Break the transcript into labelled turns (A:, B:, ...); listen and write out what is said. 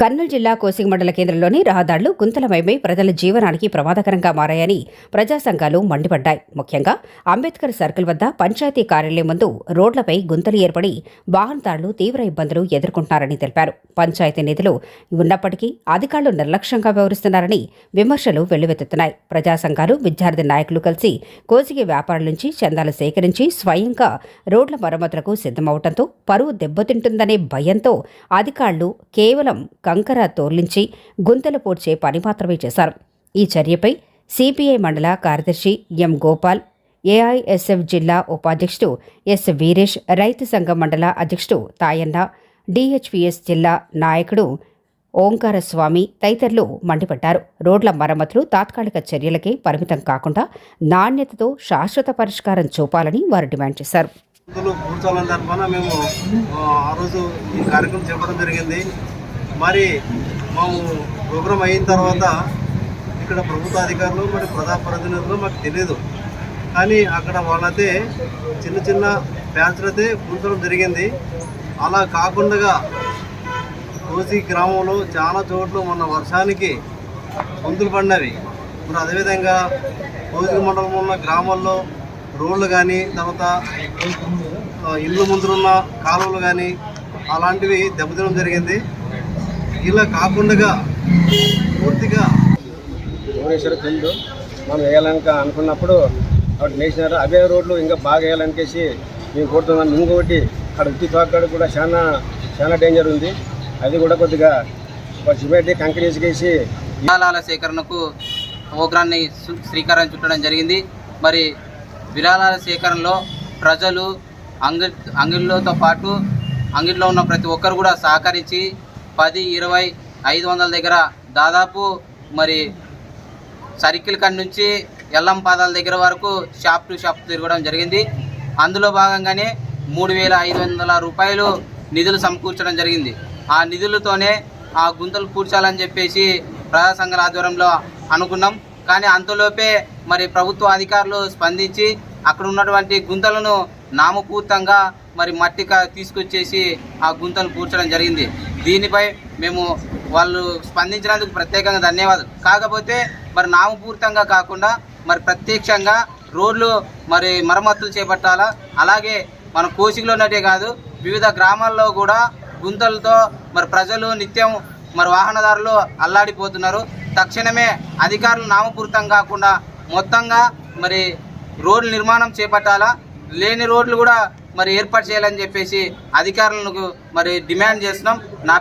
A: కర్నూలు జిల్లా కోసింగ్ మండల కేంద్రంలోని రహదారులు గుంతలమయమై ప్రజల జీవనానికి ప్రమాదకరంగా మారాయని ప్రజా సంఘాలు మండిపడ్డాయి. ముఖ్యంగా అంబేద్కర్ సర్కిల్ వద్ద పంచాయతీ కార్యాలయం ముందు రోడ్లపై గుంతలు ఏర్పడి వాహనదారులు తీవ్ర ఇబ్బందులు ఎదుర్కొంటున్నారని తెలిపారు. పంచాయతీ నిధులు ఉన్నప్పటికీ అధికారులు నిర్లక్ష్యంగా వ్యవహరిస్తున్నారని విమర్శలు వెల్లువెత్తుతున్నాయి. ప్రజా సంఘాలు విద్యార్థి నాయకులు కలిసి కోసిగి వ్యాపారుల నుంచి చందాలు సేకరించి స్వయంగా రోడ్ల మరమ్మతులకు సిద్ధమవడంతో పరువు దెబ్బతింటుందనే భయంతో అధికారులు కేవలం కంకర తోర్లించి గుంతలు పూడ్చే పని మాత్రమే చేశారు. ఈ చర్యపై సిపిఐ మండల కార్యదర్శి ఎం గోపాల్ ఏఐఎస్ఎఫ్ జిల్లా ఉపాధ్యక్షుడు ఎస్ వీరేష్ రైతు సంఘం మండల అధ్యక్షుడు తాయన్న డిహెచ్పిఎస్ జిల్లా నాయకుడు ఓంకారస్వామి తదితరులు మండిపడ్డారు. రోడ్ల మరమ్మతులు తాత్కాలిక చర్యలకే పరిమితం కాకుండా నాణ్యతతో శాశ్వత పరిష్కారం చూపాలని వారు డిమాండ్ చేశారు.
B: కూర్చోవాలని తరఫున మేము ఆ, రోజు ఈ కార్యక్రమం జరిగింది. మరి మేము ప్రోగ్రాం అయిన తర్వాత ఇక్కడ ప్రభుత్వ అధికారులు మరి ప్రజాప్రతినిధులు మాకు తెలియదు కానీ అక్కడ వాళ్ళైతే చిన్న చిన్న బ్యాచ్లైతే కూర్చోవడం జరిగింది. అలా కాకుండా కోసి గ్రామంలో చాలా చోట్ల మొన్న వర్షానికి గొంతులు పడినవి. మరి అదేవిధంగా కోసి మండలం ఉన్న గ్రామాల్లో రోడ్లు కానీ తర్వాత ఇళ్ళు ఇల్లు ముందున్న కాలువలు కానీ అలాంటివి దెబ్బతినడం జరిగింది. ఇలా కాకుండా పూర్తిగా
C: భువనేశ్వర్ తెలుసు మనం వేయాలని అనుకున్నప్పుడు అక్కడ వేసినారు అవే రోడ్లు ఇంకా బాగా వేయాలనికేసి మేము కోరుతున్నాం. ఇంకొకటి అక్కడ ఉత్తి తోకాడు కూడా చాలా చాలా డేంజర్ ఉంది. అది కూడా కొద్దిగా ఒక సిమెంట్ కంకరీస్ వేసి
D: విరాళాల సేకరణకు ప్రోగ్రాన్ని సు- శ్రీకారం చుట్టడం జరిగింది. మరి విరాళాల సేకరణలో ప్రజలు అంగి అంగిళ్ళతో పాటు అంగిట్లో ఉన్న ప్రతి ఒక్కరు కూడా సహకరించి పది ఇరవై ఐదు వందల దగ్గర దాదాపు మరి సర్కిల్ కాడ నుంచి ఎల్లం పాదాల దగ్గర వరకు షాప్ టు షాప్ తిరగడం జరిగింది. అందులో భాగంగానే మూడు వేల ఐదు వందల రూపాయలు నిధులు సమకూర్చడం జరిగింది. ఆ నిధులతోనే ఆ గుంతలు కూర్చాలని చెప్పేసి ప్రజా సంఘాల ఆధ్వర్యంలో అనుకున్నాం. కానీ అంతలోపే మరి ప్రభుత్వ అధికారులు స్పందించి అక్కడ ఉన్నటువంటి గుంతలను నామపూర్తంగా మరి మట్టిక తీసుకొచ్చేసి ఆ గుంతలు పూడ్చడం జరిగింది. దీనిపై మేము వాళ్ళు స్పందించినందుకు ప్రత్యేకంగా ధన్యవాదాలు. కాకపోతే మరి నామపూర్తంగా కాకుండా మరి ప్రత్యక్షంగా రోడ్లు మరి మరమ్మతులు చేపట్టాలా? అలాగే మన కోసిగిలో ఉన్నట్టే కాదు వివిధ గ్రామాల్లో కూడా గుంతలతో మరి ప్రజలు నిత్యం మరి వాహనదారులు అల్లాడిపోతున్నారు. తక్షణమే అధికారులు నామపూరితం కాకుండా మొత్తంగా మరి రోడ్లు నిర్మాణం చేపట్టాలా? లేని రోడ్లు కూడా మరి ఏర్పాటు చేయాలని చెప్పేసి అధికారులకు మరి డిమాండ్ చేస్తున్నాం. నా